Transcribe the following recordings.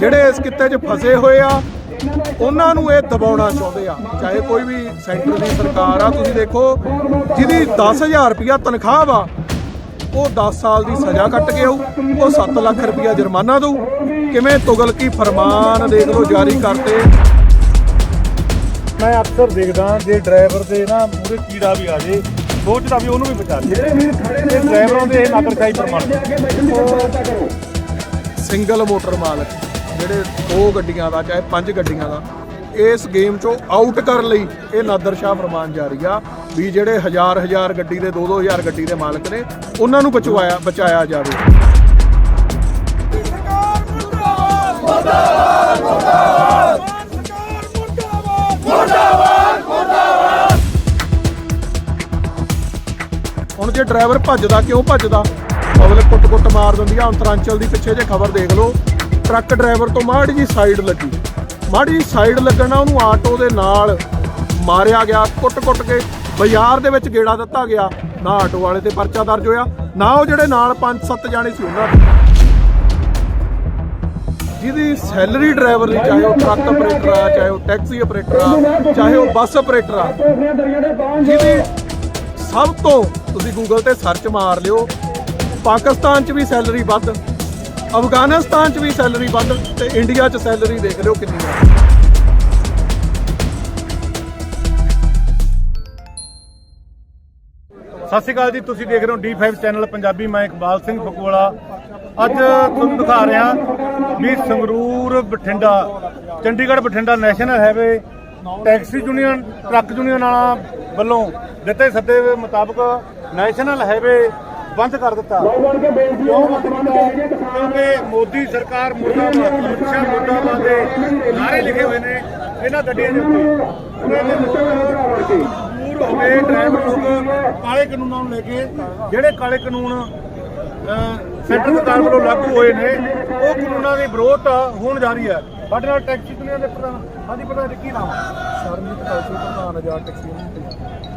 ਜਿਹੜੇ ਇਸ ਕਿੱਤੇ 'ਚ ਫਸੇ ਹੋਏ ਆ ਉਹਨਾਂ ਨੂੰ ਇਹ ਦਬਾਉਣਾ ਚਾਹੁੰਦੇ ਆ। ਚਾਹੇ ਕੋਈ ਵੀ ਸੈਂਟਰ ਦੀ ਸਰਕਾਰ ਆ ਤੁਸੀਂ ਦੇਖੋ ਜਿਹਦੀ 10000 ਰੁਪਇਆ ਤਨਖਾਹ ਵਾ ਉਹ 10 ਸਾਲ ਦੀ ਸਜ਼ਾ ਕੱਟ ਕੇ ਆਊ ਉਹ 7 ਲੱਖ ਰੁਪਇਆ ਜੁਰਮਾਨਾ ਦਊ। ਕਿਵੇਂ ਤੁਗਲਕੀ ਫਰਮਾਨ ਦੇਖ ਲਓ ਜਾਰੀ ਕਰਤੇ। ਮੈਂ ਅਕਸਰ ਦੇਖਦਾ ਜੇ ਡਰਾਈਵਰ ਦੇ ਨਾ ਮੂਰੇ ਕੀੜਾ ਵੀ ਆ ਜੇ ਸੋਚਦਾ ਵੀ ਉਹਨੂੰ ਵੀ ਬਚਾ ਲੇ ਇਹ ਡਰਾਈਵਰਾਂ ਦੇ ਇਹ ਨਾਗਰਸ਼ਾਹੀ ਪ੍ਰਮਾਣ। ਸਿੰਗਲ ਮੋਟਰ ਮਾਲਕ। ਜਿਹੜੇ ਦੋ ਗੱਡੀਆਂ ਦਾ, ਚਾਹੇ ਪੰਜ ਗੱਡੀਆਂ ਦਾ, ਇਸ ਗੇਮ ਚੋਂ ਆਊਟ ਕਰਨ ਲਈ। ਇਹ ਨਾਦਰ ਸ਼ਾਹ ਫਰਮਾਨ ਜਾਰੀ ਆ ਵੀ ਜਿਹੜੇ ਹਜ਼ਾਰ ਹਜ਼ਾਰ ਗੱਡੀ ਦੇ 2-2000 ਗੱਡੀ ਦੇ ਮਾਲਕ ਨੇ, ਉਹਨਾਂ ਨੂੰ ਬਚਵਾਇਆ, ਬਚਾਇਆ ਜਾਵੇ। ਹੁਣ ਜੇ ਡਰਾਈਵਰ ਭੱਜਦਾ, ਕਿਉਂ ਭੱਜਦਾ? ਪਬਲਿਕ ਕੁੱਟ-ਕੁੱਟ ਮਾਰ ਦਿੰਦੀ ਆ, ਅੰਤਰਾਂਚਲ ਦੀ ਪਿੱਛੇ ਜੇ ਖਬਰ ਦੇਖ ਲਓ। ਟਰੱਕ ਡਰਾਈਵਰ ਤੋਂ ਮਾੜੀ ਜੀ ਸਾਈਡ ਲੱਗੀ। ਮਾੜੀ ਜੀ ਸਾਈਡ ਲੱਗਣ ਨਾਲ ਉਹਨੂੰ ਆਟੋ ਦੇ ਨਾਲ ਮਾਰਿਆ ਗਿਆ। ਕੁੱਟ-ਕੁੱਟ ਕੇ ਬਾਜ਼ਾਰ ਦੇ ਵਿੱਚ ਗੇੜਾ ਦਿੱਤਾ ਗਿਆ। ਨਾ ਆਟੋ ਵਾਲੇ ਤੇ ਪਰਚਾ ਦਰਜ ਹੋਇਆ, ਨਾ ਉਹ ਜਿਹੜੇ ਨਾਲ 5-7 ਜਾਣੇ ਸੀ ਉਹਨਾਂ ਤੇ ਜਿਹਦੀ ਸੈਲਰੀ ਡਰਾਈਵਰ ਦੀ, ਚਾਹੇ ਉਹ ਟਰੱਕ ਆਪਰੇਟਰ ਆ, ਚਾਹੇ ਉਹ ਟੈਕਸੀ ਆਪਰੇਟਰ ਆ, ਚਾਹੇ ਉਹ ਬੱਸ ਆਪਰੇਟਰ ਆ, ਜਿਹਦੀ ਸਭ ਤੋਂ ਤੁਸੀਂ ਗੂਗਲ ਤੇ ਸਰਚ ਮਾਰ ਲਿਓ, ਪਾਕਿਸਤਾਨ 'ਚ ਵੀ ਸੈਲਰੀ ਵੱਧ ਅਫਗਾਨਿਸਤਾਨ 'ਚ ਵੀ ਸੈਲਰੀ ਵੱਧ ਤੇ ਇੰਡੀਆ 'ਚ ਸੈਲਰੀ ਦੇਖ ਲਿਓ ਕਿੰਨੀ ਹੈ ਸਤਿ ਸ਼੍ਰੀ ਅਕਾਲ ਜੀ, ਤੁਸੀਂ ਦੇਖ ਰਹੇ ਹੋ D5 ਚੈਨਲ ਪੰਜਾਬੀ, ਮੈਂ ਇਕਬਾਲ ਸਿੰਘ ਫਕਵਾਲਾ ਅੱਜ ਤੁਹਾਨੂੰ ਦਿਖਾ ਰਿਹਾ ਵੀ Sangrur Bathinda, Chandigarh Bathinda national highway, taxi union, truck union ਵਾਲਾ ਵੱਲੋਂ ਦਿੱਤੇ ਸੱਦੇ ਦੇ ਮੁਤਾਬਕ ਨੈਸ਼ਨਲ ਹਾਈਵੇ ਬੰਦ ਕਰ ਦਿੱਤਾ। ਕਿਉਂਕਿ ਮੋਦੀ ਸਰਕਾਰ ਮੁਰਦਾਬਾਦ ਅਮਿਤ ਸ਼ਾਹ ਮੁਰਦਾਬਾਦ ਦੇ ਨਾਰੇ ਲਿਖੇ ਹੋਏ ਨੇ। ਇਹਨਾਂ ਗੱਡੀਆਂ ਦੇ ਉੱਤੇ। ਉਹਨਾਂ ਦੇ ਮਜਬੂਰ ਹੋ ਗਏ ਡਰਾਈਵਰ ਲੋਕ ਕਾਲੇ ਕਾਨੂੰਨਾਂ ਨੂੰ ਲੈ ਕੇ ਜਿਹੜੇ ਕਾਲੇ ਕਾਨੂੰਨ ਸੈਂਟਰ ਸਰਕਾਰ ਵੱਲੋਂ ਲਾਗੂ ਹੋਏ ਨੇ ਉਹ ਕਾਨੂੰਨਾਂ ਦੀ ਵਿਰੋਧ ਹੋਣ ਜਾ ਰਹੀ ਹੈ। ਸਾਡੇ ਨਾਲ ਟੈਕਸੀ ਦੁਨੀਆ ਦੇ ਪ੍ਰਧਾਨ ਹਾਂਜੀ ਪ੍ਰਧਾਨ ਜੀ ਕੀ ਨਾਮ ਹੈ? ਸ਼ਰਮੀਤ ਕੌਸ਼ਲ ਪ੍ਰਧਾਨ ਆਜ਼ਾਦ ਟੈਕਸੀ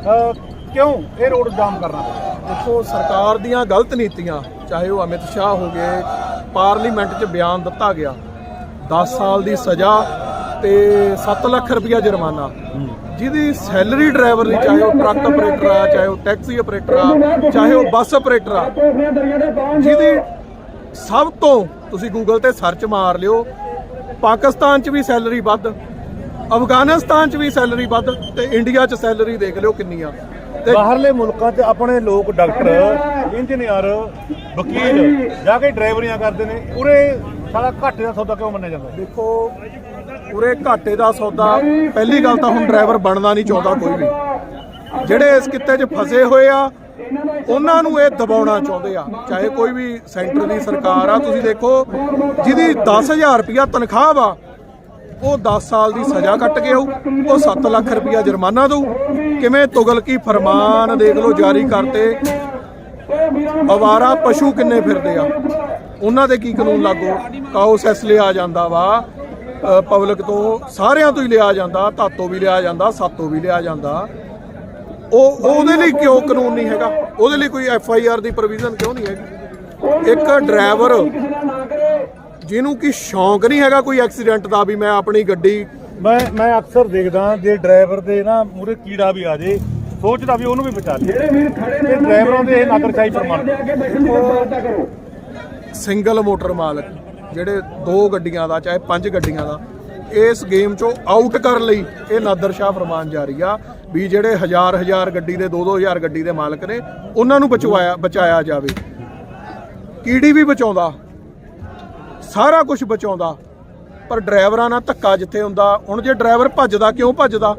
ਅਹ, ਕਿਉਂ? ਇਹ ਰੋਡ ਜਾਮ ਕਰਨਾ ਪਿਆ ਦੇਖੋ, ਸਰਕਾਰ ਦੀਆਂ ਗਲਤ ਨੀਤੀਆਂ, ਚਾਹੇ ਉਹ ਅਮਿਤ ਸ਼ਾਹ ਹੋ ਗਏ, ਪਾਰਲੀਮੈਂਟ 'ਚ ਬਿਆਨ ਦਿੱਤਾ ਗਿਆ 10 ਸਾਲ ਦੀ ਸਜ਼ਾ ਤੇ 7 ਲੱਖ ਰੁਪਇਆ ਜੁਰਮਾਨਾ। ਜਿਹਦੀ ਸੈਲਰੀ ਡਰਾਈਵਰ ਦੀ ਚਾਹੇ ਉਹ ਟਰੱਕ ਆਪਰੇਟਰ ਆ, ਚਾਹੇ ਉਹ ਟੈਕਸੀ ਆਪਰੇਟਰ ਆ, ਚਾਹੇ ਉਹ ਬੱਸ ਆਪਰੇਟਰ ਆ, ਜਿਹਦੀ ਸਭ ਤੋਂ ਤੁਸੀਂ ਗੂਗਲ ਤੇ ਸਰਚ ਮਾਰ ਲਿਓ, ਪਾਕਿਸਤਾਨ 'ਚ ਵੀ ਸੈਲਰੀ ਵੱਧ, ਅਫਗਾਨਿਸਤਾਨ 'ਚ ਵੀ ਸੈਲਰੀ ਵੱਧ ਤੇ ਇੰਡੀਆ 'ਚ ਸੈਲਰੀ ਦੇਖ ਲਿਓ ਕਿੰਨੀ ਆ। ਬਾਹਰਲੇ ਮੁਲਕਾਂ 'ਚ ਆਪਣੇ ਲੋਕ ਡਾਕਟਰ, ਇੰਜੀਨੀਅਰ, ਵਕੀਲ ਜਾ ਕੇ ਡਰਾਈਵਰੀਆਂ ਕਰਦੇ ਨੇ, ਉਰੇ ਸਾਲਾ ਘਾਟੇ ਦਾ ਸੌਦਾ ਕਿਉਂ ਮੰਨਿਆ ਜਾਂਦਾ? ਦੇਖੋ, ਉਰੇ ਘਾਟੇ ਦਾ ਸੌਦਾ, ਪਹਿਲੀ ਗੱਲ ਤਾਂ ਹੁਣ ਡਰਾਈਵਰ ਬਣਨਾ ਨਹੀਂ ਚਾਹੁੰਦਾ ਕੋਈ ਵੀ। ਜਿਹੜੇ ਇਸ ਕਿੱਤੇ 'ਚ ਫਸੇ ਹੋਏ ਆ, ਉਹਨਾਂ ਨੂੰ ਇਹ ਦਬਾਉਣਾ ਚਾਹੁੰਦੇ ਆ। ਚਾਹੇ ਕੋਈ ਵੀ ਸੈਂਟਰ ਦੀ ਸਰਕਾਰ ਆ, ਤੁਸੀਂ ਦੇਖੋ, ਜਿਹਦੀ 10000 ਰੁਪਇਆ ਤਨਖਾਹ ਵਾ ਉਹ 10 ਸਾਲ ਦੀ ਸਜ਼ਾ ਕੱਟ ਕੇ ਆਊ, ਉਹ 7 ਲੱਖ ਰੁਪਇਆ ਜੁਰਮਾਨਾ ਦਊ। ਕਿਵੇਂ ਤੁਗਲਕੀ ਫਰਮਾਨ ਦੇਖ ਲਓ ਜਾਰੀ ਕਰਤੇ। ਅਵਾਰਾ ਪਸ਼ੂ ਕਿੰਨੇ ਫਿਰਦੇ ਆ? ਉਹਨਾਂ ਦੇ ਕੀ ਕਾਨੂੰਨ ਲਾਗੂ? ਕਾਓ ਸੈਸ ਲਿਆ ਜਾਂਦਾ ਵਾ ਪਬਲਿਕ ਤੋਂ ਸਾਰਿਆਂ ਤੋਂ ਹੀ ਲਿਆ ਜਾਂਦਾ, ਧਾਤੋਂ ਵੀ ਲਿਆ ਜਾਂਦਾ, ਸਾਤੋਂ ਵੀ ਲਿਆ ਜਾਂਦਾ। ਉਹ, ਉਹਦੇ ਲਈ ਕਿਉਂ ਕਾਨੂੰਨ ਨਹੀਂ ਹੈਗਾ? ਉਹਦੇ ਲਈ ਕੋਈ ਐਫ ਆਈ ਆਰ ਦੀ ਪ੍ਰੋਵੀਜ਼ਨ ਕਿਉਂ ਨਹੀਂ ਹੈਗੀ? ਇੱਕ ਡਰਾਈਵਰ ਜਿਹਨੂੰ ਕੀ ਸ਼ੌਂਕ ਨਹੀਂ ਹੈਗਾ ਕੋਈ ਐਕਸੀਡੈਂਟ ਦਾ ਵੀ ਮੈਂ ਆਪਣੀ ਗੱਡੀ ਮੈਂ ਮੈਂ ਅਕਸਰ ਦੇਖਦਾ ਜੇ ਡਰਾਈਵਰ ਦੇ ਨਾ ਮੂਰੇ ਕੀੜਾ ਵੀ ਆ ਜੇ ਸੋਚਦਾ ਵੀ ਉਹਨੂੰ ਵੀ ਬਚਾ ਲੇ ਇਹ ਡਰਾਈਵਰਾਂ ਦੇ ਇਹ ਨਾਗਰਸ਼ਾਹੀ ਪ੍ਰਮਾਣ। ਸਿੰਗਲ ਮੋਟਰ ਮਾਲਕ ਜਿਹੜੇ ਦੋ ਗੱਡੀਆਂ ਦਾ ਚਾਹੇ ਪੰਜ ਗੱਡੀਆਂ ਦਾ ਇਸ ਗੇਮ ਚੋਂ ਆਊਟ ਕਰਨ ਲਈ ਇਹ ਨਾਦਰ ਸ਼ਾਹ ਫਰਮਾਨ ਜਾਰੀ ਆ ਵੀ ਜਿਹੜੇ ਹਜ਼ਾਰ ਹਜ਼ਾਰ ਗੱਡੀ ਦੇ 2-2000 ਗੱਡੀ ਦੇ ਮਾਲਕ ਨੇ ਉਹਨਾਂ ਨੂੰ ਬਚਵਾਇਆ ਬਚਾਇਆ ਜਾਵੇ। ਕੀੜੀ ਵੀ ਬਚਾਉਂਦਾ। ਸਾਰਾ ਕੁਝ ਬਚਾਉਂਦਾ। ਪਰ ਡਰਾਈਵਰਾਂ ਨਾਲ ਧੱਕਾ ਜਿੱਥੇ ਹੁੰਦਾ, ਹੁਣ ਜੇ ਡਰਾਈਵਰ ਭੱਜਦਾ, ਕਿਉਂ ਭੱਜਦਾ?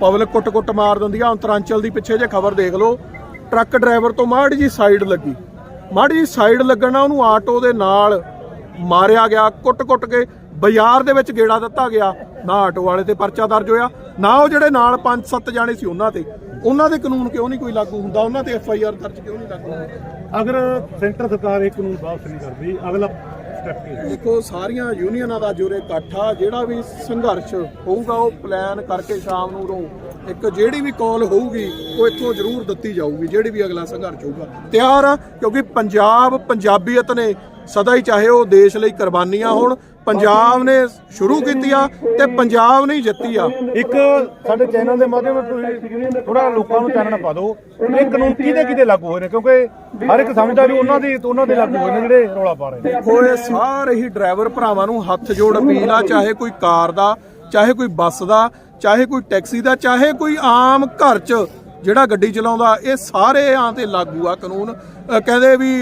ਪਬਲਿਕ ਕੁੱਟ-ਕੁੱਟ ਮਾਰ ਦਿੰਦੀ ਆ, ਅੰਤਰਾਂਚਲ ਦੀ ਪਿੱਛੇ ਜੇ ਖਬਰ ਦੇਖ ਲਓ, ਟਰੱਕ ਡਰਾਈਵਰ ਤੋਂ ਮਾੜੀ ਜੀ ਸਾਈਡ ਲੱਗੀ। ਮਾੜੀ ਜੀ ਸਾਈਡ ਲੱਗਣ ਉਹਨੂੰ ਆਟੋ ਦੇ ਨਾਲ ਮਾਰਿਆ ਗਿਆ, ਕੁੱਟ-ਕੁੱਟ ਕੇ ਬਾਜ਼ਾਰ ਦੇ ਵਿੱਚ ਗੇੜਾ ਦਿੱਤਾ ਗਿਆ। ਨਾ ਆਟੋ ਵਾਲੇ ਤੇ ਪਰਚਾ ਦਰਜ ਹੋਇਆ, ਨਾ ਉਹ ਜਿਹੜੇ ਨਾਲ 5-7 ਜਾਣੇ ਸੀ ਉਹਨਾਂ ਤੇ। ਉਹਨਾਂ ਦੇ ਕਾਨੂੰਨ ਕਿਉਂ ਨਹੀਂ ਕੋਈ ਲਾਗੂ ਹੁੰਦਾ? ਉਹਨਾਂ ਤੇ ਐਫ ਆਈ ਆਰ ਦਰਜ ਕਿਉਂ ਨਹੀਂ ਲਾਗੂ ਹੁੰਦਾ? ਅਗਰ ਸੈਂਟਰ ਸਰਕਾਰ ਇਹ ਕਾਨੂੰਨ ਵਾਪਸ ਨਹੀਂ ਕਰਦੀ, ਅਗਲਾ ਦੇਖੋ, ਸਾਰੀਆਂ ਯੂਨੀਅਨਾਂ ਦਾ ਜੋਰੇ ਇਕੱਠਾ ਜਿਹੜਾ ਵੀ ਸੰਘਰਸ਼ ਹੋਊਗਾ, ਉਹ ਪਲਾਨ ਕਰਕੇ ਸ਼ਾਮ ਨੂੰ ਉਰੋਂ ਇੱਕ ਜਿਹੜੀ ਵੀ ਕਾਲ ਹੋਊਗੀ, ਉਹ ਇੱਥੋਂ ਜ਼ਰੂਰ ਦਿੱਤੀ ਜਾਊਗੀ, ਜਿਹੜੀ ਵੀ ਅਗਲਾ ਸੰਘਰਸ਼ ਹੋਊਗਾ। ਤਿਆਰ ਆ, ਕਿਉਂਕਿ ਪੰਜਾਬ, ਪੰਜਾਬੀਅਤ ਨੇ ਸਦਾ ਹੀ ਚਾਹੇ ਉਹ ਦੇਸ਼ ਲਈ ਕੁਰਬਾਨੀਆਂ ਹੋਣ ਪੰਜਾਬ ਨੇ ਸ਼ੁਰੂ ਕੀਤੀ ਆ ਤੇ ਪੰਜਾਬ ਨੇ ਹੀ ਜਿੱਤੀ ਆ। ਇੱਕ ਸਾਡੇ ਚੈਨਲ ਦੇ ਮਾਧਿਅਮ ਤੁਸੀਂ ਥੋੜਾ ਲੋਕਾਂ ਨੂੰ ਚਾਨਣਾ ਪਾ ਦਿਓ। ਇਹ ਕਾਨੂੰਨ ਕਿਹਦੇ ਕਿਹਦੇ ਲਾਗੂ ਹੋਏ ਨੇ ਕਿਉਂਕਿ ਹਰ ਇੱਕ ਸਮਝਦਾ ਵੀ ਉਹਨਾਂ ਦੀ ਉਹਨਾਂ ਦੇ ਲਾਗੂ ਹੋਏ ਨੇ ਜਿਹੜੇ ਰੌਲਾ ਪਾ ਰਹੇ ਨੇ। ਇਹ ਸਾਰੇ ਹੀ ਡਰਾਈਵਰ ਭਰਾਵਾਂ ਨੂੰ ਹੱਥ ਜੋੜ ਅਪੀਲ ਆ ਚਾਹੇ ਕੋਈ ਕਾਰ ਦਾ ਚਾਹੇ ਕੋਈ ਬੱਸ ਦਾ ਚਾਹੇ ਕੋਈ ਟੈਕਸੀ ਦਾ ਚਾਹੇ ਕੋਈ ਆਮ ਘਰ 'ਚ ਜਿਹੜਾ ਗੱਡੀ ਚਲਾਉਂਦਾ ਇਹ ਸਾਰੇ ਆਂ ਤੇ ਲਾਗੂ ਆ ਕਾਨੂੰਨ। ਕਹਿੰਦੇ ਵੀ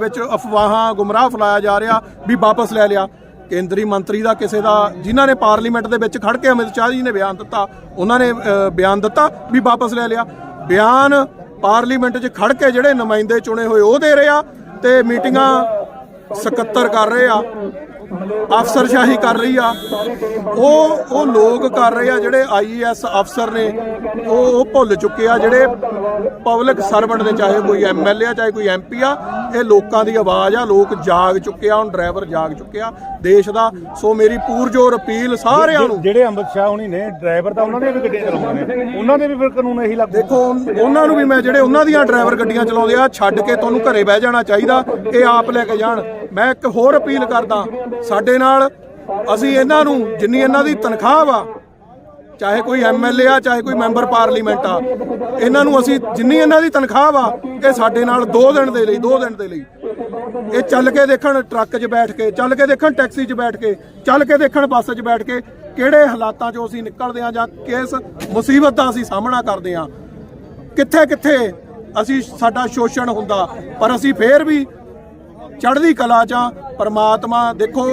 ਵਿੱਚ ਅਫਵਾਹਾਂ ਗੁੰਮਰਾਹ ਫੈਲਾਇਆ ਜਾ ਰਿਹਾ ਵੀ ਵਾਪਸ ਲੈ ਲਿਆ। ਕੇਂਦਰੀ ਮੰਤਰੀ ਦਾ ਕਿਸੇ ਦਾ, ਜਿਨ੍ਹਾਂ ਨੇ ਪਾਰਲੀਮੈਂਟ ਦੇ ਵਿੱਚ ਖੜ ਕੇ ਅਮਿਤ ਸ਼ਾਹ ਜੀ ਨੇ ਬਿਆਨ ਦਿੱਤਾ, ਉਹਨਾਂ ਨੇ ਬਿਆਨ ਦਿੱਤਾ ਵੀ ਵਾਪਸ ਲੈ ਲਿਆ। ਬਿਆਨ ਪਾਰਲੀਮੈਂਟ 'ਚ ਖੜ ਕੇ ਜਿਹੜੇ ਨੁਮਾਇੰਦੇ ਚੁਣੇ ਹੋਏ ਉਹ ਦੇ ਰਹੇ ਆ ਤੇ ਮੀਟਿੰਗਾਂ ਸਕੱਤਰ ਕਰ ਰਹੇ ਆ। ਅਫਸਰਸ਼ਾਹੀ ਕਰ ਰਹੀ ਆ। ਉਹ ਉਹ ਲੋਕ ਕਰ ਰਹੇ ਆ ਜਿਹੜੇ ਆਈਏਐਸ ਅਫਸਰ ਨੇ ਉਹ ਉਹ ਭੁੱਲ ਚੁੱਕੇ ਆ ਜਿਹੜੇ ਪਬਲਿਕ ਸਰਵੈਂਟ ਨੇ ਚਾਹੇ ਕੋਈ ਐਮਐਲਏ ਆ ਚਾਹੇ ਕੋਈ ਐਮਪੀ ਆ ਇਹ ਲੋਕਾਂ ਦੀ ਆਵਾਜ਼ ਆ ਲੋਕ ਜਾਗ ਚੁੱਕੇ ਆ ਹੁਣ ਡਰਾਈਵਰ ਜਾਗ ਚੁੱਕੇ ਆ ਦੇਸ਼ ਦਾ। ਸੋ ਮੇਰੀ ਪੂਰਜੋਰ ਅਪੀਲ ਸਾਰਿਆਂ ਨੂੰ ਜਿਹੜੇ ਅੰਮ੍ਰਿਤ ਸ਼ਾਹ ਹੁਣੀ ਨੇ ਡਰਾਈਵਰ ਤਾਂ ਉਹਨਾਂ ਦੀਆਂ ਵੀ ਗੱਡੀਆਂ ਚਲਾਉਂਦੇ ਨੇ। ਉਹਨਾਂ ਦੇ ਵੀ ਫਿਰ ਕਾਨੂੰਨ ਇਹੀ ਲਾਗੂ ਦੇਖੋ ਉਹਨਾਂ ਨੂੰ ਵੀ ਮੈਂ ਜਿਹੜੇ ਉਹਨਾਂ ਦੀਆਂ ਡਰਾਈਵਰ ਗੱਡੀਆਂ ਚਲਾਉਂਦੇ ਆ ਛੱਡ ਕੇ ਤੁਹਾਨੂੰ ਘਰੇ ਬਹਿ ਜਾਣਾ ਚਾਹੀਦਾ ਇਹ ਆਪ ਲੈ ਕੇ ਜਾਣ। ਮੈਂ ਇੱਕ ਹੋਰ ਅਪੀਲ ਕਰਦਾ, ਸਾਡੇ ਨਾਲ ਅਸੀਂ ਇਹਨਾਂ ਨੂੰ ਜਿੰਨੀ ਇਹਨਾਂ ਦੀ ਤਨਖਾਹ ਵਾ, ਚਾਹੇ ਕੋਈ ਐਮਐਲਏ ਆ, ਚਾਹੇ ਕੋਈ ਮੈਂਬਰ ਪਾਰਲੀਮੈਂਟ ਆ, ਇਹਨਾਂ ਨੂੰ ਅਸੀਂ ਜਿੰਨੀ ਇਹਨਾਂ ਦੀ ਤਨਖਾਹ ਵਾ, ਇਹ ਸਾਡੇ ਨਾਲ 2 ਦਿਨ ਦੇ ਲਈ 2 ਦਿਨ ਦੇ ਲਈ। ਇਹ ਚੱਲ ਕੇ ਦੇਖਣ ਟਰੱਕ 'ਚ ਬੈਠ ਕੇ, ਚੱਲ ਕੇ ਦੇਖਣ ਟੈਕਸੀ 'ਚ ਬੈਠ ਕੇ, ਚੱਲ ਕੇ ਦੇਖਣ ਬੱਸ 'ਚ ਬੈਠ ਕੇ ਕਿਹੜੇ ਹਾਲਾਤਾਂ 'ਚੋਂ ਅਸੀਂ ਨਿਕਲਦੇ ਆ ਜਾਂ ਕਿਸ ਮੁਸੀਬਤ ਦਾ ਅਸੀਂ ਸਾਹਮਣਾ ਕਰਦੇ ਆ ਕਿੱਥੇ ਕਿੱਥੇ ਅਸੀਂ ਸਾਡਾ ਸ਼ੋਸ਼ਣ ਹੁੰਦਾ, ਪਰ ਅਸੀਂ ਫੇਰ ਵੀ ਚੜ੍ਹਦੀ ਕਲਾ ਚ ਪਰਮਾਤਮਾ ਦੇਖੋ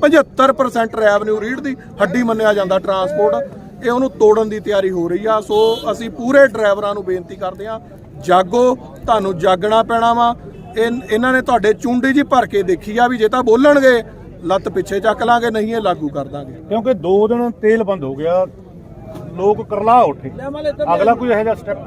75% ਰੈਵਨਿਊ ਰੀੜ ਦੀ ਹੱਡੀ ਮੰਨਿਆ ਜਾਂਦਾ ਟਰਾਂਸਪੋਰਟ ਇਹ ਉਹਨੂੰ ਤੋੜਨ ਦੀ ਤਿਆਰੀ ਹੋ ਰਹੀ ਆ ਸੋ ਅਸੀਂ ਪੂਰੇ ਡਰਾਈਵਰਾਂ ਨੂੰ ਬੇਨਤੀ ਕਰਦੇ ਆ ਜਾਗੋ ਤੁਹਾਨੂੰ ਜਾਗਣਾ ਪੈਣਾ ਵਾ। ਇਹ ਇਹਨਾਂ ਨੇ ਤੁਹਾਡੇ ਚੁੰਡੀ ਜੀ ਭਰ ਕੇ ਦੇਖੀ ਆ ਵੀ ਜੇ ਤਾਂ ਬੋਲਣਗੇ ਲੱਤ ਪਿੱਛੇ ਚੱਕ ਲਾਂਗੇ ਨਹੀਂ ਇਹ ਲਾਗੂ ਕਰ ਦਾਂਗੇ। ਕਿਉਂਕਿ 2 ਦਿਨ ਤੇਲ ਬੰਦ ਹੋ ਗਿਆ ਲੋਕ ਕਰਲਾ ਉੱਠੇ। ਅਗਲਾ ਕੋਈ ਇਹੋ ਜਿਹਾ ਸਟੈਪ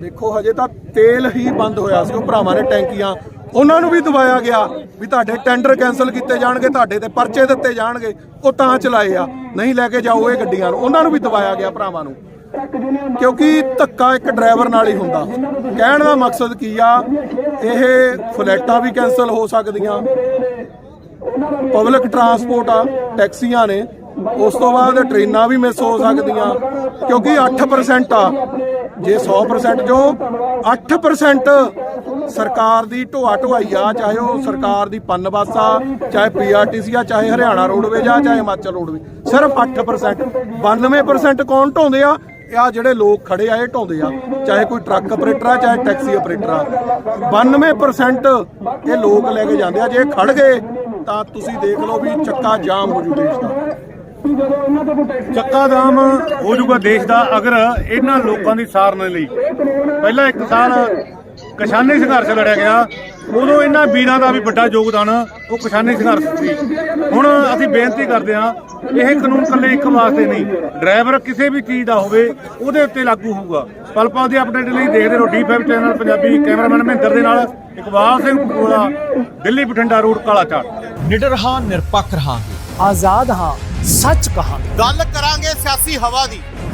ਦੇਖੋ ਹਜੇ ਤਾਂ ਤੇਲ ਹੀ ਬੰਦ ਹੋਇਆ ਸੀ ਉਹ ਭਰਾਵਾਂ ਨੇ ਟੈਂਕੀਆਂ ਉਹਨਾਂ ਨੂੰ ਵੀ ਦਵਾਇਆ ਗਿਆ ਵੀ ਤੁਹਾਡੇ ਟੈਂਡਰ ਕੈਨਸਲ ਕੀਤੇ ਜਾਣਗੇ, ਤੁਹਾਡੇ ਤੇ ਪਰਚੇ ਦਿੱਤੇ ਜਾਣਗੇ, ਉਹ ਤਾਂ ਚਲਾਏ ਆ। ਨਹੀਂ ਲੈ ਕੇ ਜਾਓ ਇਹ ਗੱਡੀਆਂ ਨੂੰ। ਉਹਨਾਂ ਨੂੰ ਵੀ ਦਵਾਇਆ ਗਿਆ ਭਰਾਵਾਂ ਨੂੰ। ਕਿਉਂਕਿ ਧੱਕਾ ਇੱਕ ਡਰਾਈਵਰ ਨਾਲ ਹੀ ਹੁੰਦਾ। ਕਹਿਣ ਦਾ ਮਕਸਦ ਕੀ ਆ? ਇਹ ਫਲੈਟਾਂ ਵੀ ਕੈਨਸਲ ਹੋ ਸਕਦੀਆਂ। ਪਬਲਿਕ ਟਰਾਂਸਪੋਰਟ ਆ, ਟੈਕਸੀਆਂ ਨੇ। ਉਸ ਤੋਂ ਬਾਅਦ ਟ੍ਰੇਨਾਂ ਵੀ ਮਿਸ ਹੋ ਸਕਦੀਆਂ। ਕਿਉਂਕਿ 8% ਆ। ਜੇ 100% ਜੋ 8% ਸਰਕਾਰ ਦੀ ਢੋਆ ਢੁਆਈ ਆ, ਚਾਹੇ ਉਹ ਸਰਕਾਰ ਦੀ ਪੰਨ ਬੱਸ ਆ, ਚਾਹੇ ਪੀਆਰਟੀਸੀ ਆ, ਚਾਹੇ ਹਰਿਆਣਾ ਰੋਡਵੇਜ ਆ, ਚਾਹੇ ਹਿਮਾਚਲ ਰੋਡਵੇਜ। ਸਿਰਫ 8% 92% ਕੌਣ ਢੋਂਦੇ ਆ? ਆ ਜਿਹੜੇ ਲੋਕ ਖੜੇ ਆ, ਇਹ ਢੋਂਦੇ ਆ। ਚਾਹੇ ਕੋਈ ਟਰੱਕ ਆਪਰੇਟਰ ਆ, ਚਾਹੇ ਟੈਕਸੀ ਆਪਰੇਟਰ ਆ। 92% ਇਹ ਲੋਕ ਲੈ ਕੇ ਜਾਂਦੇ ਆ। ਜੇ ਖੜ ਗਏ, ਤਾਂ ਤੁਸੀਂ ਦੇਖ ਲਓ ਵੀ ਚੱਕਾ ਜਾਮ ਹੋ ਜੂ ਦੇਸ਼ ਦਾ। ਚੱਕਾ ਜਾਮ ਹੋ ਜਾਊਗਾ ਦੇਸ਼ ਦਾ, ਅਗਰ ਇਹਨਾਂ ਲੋਕਾਂ ਦੀ ਸਾਰਨ ਲਈ। ਪਹਿਲਾਂ ਇੱਕ ਸਾਲ ਕਿਸਾਨੀ ਸੰਘਰਸ਼ ਲੜਿਆ ਗਿਆ। ਉਦੋਂ ਇਹਨਾਂ ਵੀਰਾਂ ਦਾ ਵੀ ਵੱਡਾ ਯੋਗਦਾਨ ਉਹ ਕਿਸਾਨੀ ਸੰਘਰਸ਼ ਸੀ। ਹੁਣ ਅਸੀਂ ਬੇਨਤੀ ਕਰਦੇ ਹਾਂ ਇਹ ਕਾਨੂੰਨ ਕੱਲੇ ਇੱਕ ਵਾਸਤੇ ਨਹੀਂ। ਡਰਾਈਵਰ ਕਿਸੇ ਵੀ ਚੀਜ਼ ਦਾ ਹੋਵੇ ਉਹਦੇ ਉੱਤੇ ਲਾਗੂ ਹੋਊਗਾ। ਪਲ ਪਲ ਦੀ ਅਪਡੇਟ ਲਈ ਦੇਖਦੇ ਰਹੋ D five channel Punjabi cameraman Mahinder ਦੇ ਨਾਲ ਇਕਬਾਲ ਸਿੰਘ ਪਟੋਲਾ ਦਿੱਲੀ ਬਠਿੰਡਾ ਰੋਡ ਕਾਲਾ ਚਾਟ ਨਿਡਰ ਹਾਂ ਨਿਰਪੱਖ ਰਹਾਂਗੇ। ਆਜ਼ਾਦ ਹਾਂ ਸੱਚ ਕਹਾਂਗੇ। ਗੱਲ ਕਰਾਂਗੇ ਸਿਆਸੀ ਹਵਾ ਦੀ।